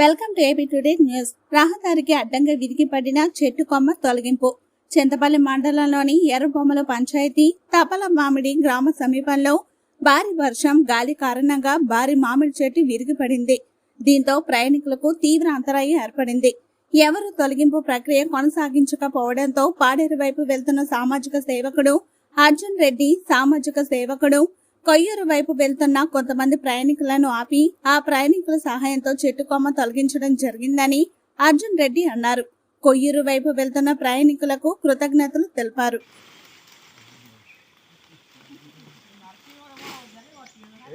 Welcome to AB today news. రహదారికి అడ్డంగా విరిగి పడిన చెట్టు కొమ్మ తొలగింపు. చింతపల్లి మండలంలోని ఎర్రబొమ్మల పంచాయతీ తపల మామిడి గ్రామ సమీపంలో భారీ వర్షం గాలి కారణంగా భారీ మామిడి చెట్టు విరిగిపడింది. దీంతో ప్రయాణికులకు తీవ్ర అంతరాయం ఏర్పడింది. ఎవరు తొలగింపు ప్రక్రియ కొనసాగించకపోవడంతో పాడేరు వైపు వెళ్తున్న సామాజిక సేవకుడు అర్జున్ రెడ్డి సామాజిక సేవకుడు కొయ్యూరు వైపు వెళ్తున్న కొంతమంది ప్రయాణికులను ఆపి ఆ ప్రయాణికుల సహాయంతో చెట్టు కొమ్మ తొలగించడం జరిగిందని అర్జున్ రెడ్డి అన్నారు. కొయ్యూరు వైపు వెళ్తున్న ప్రయాణికులకు కృతజ్ఞతలు తెలిపారు. ఏ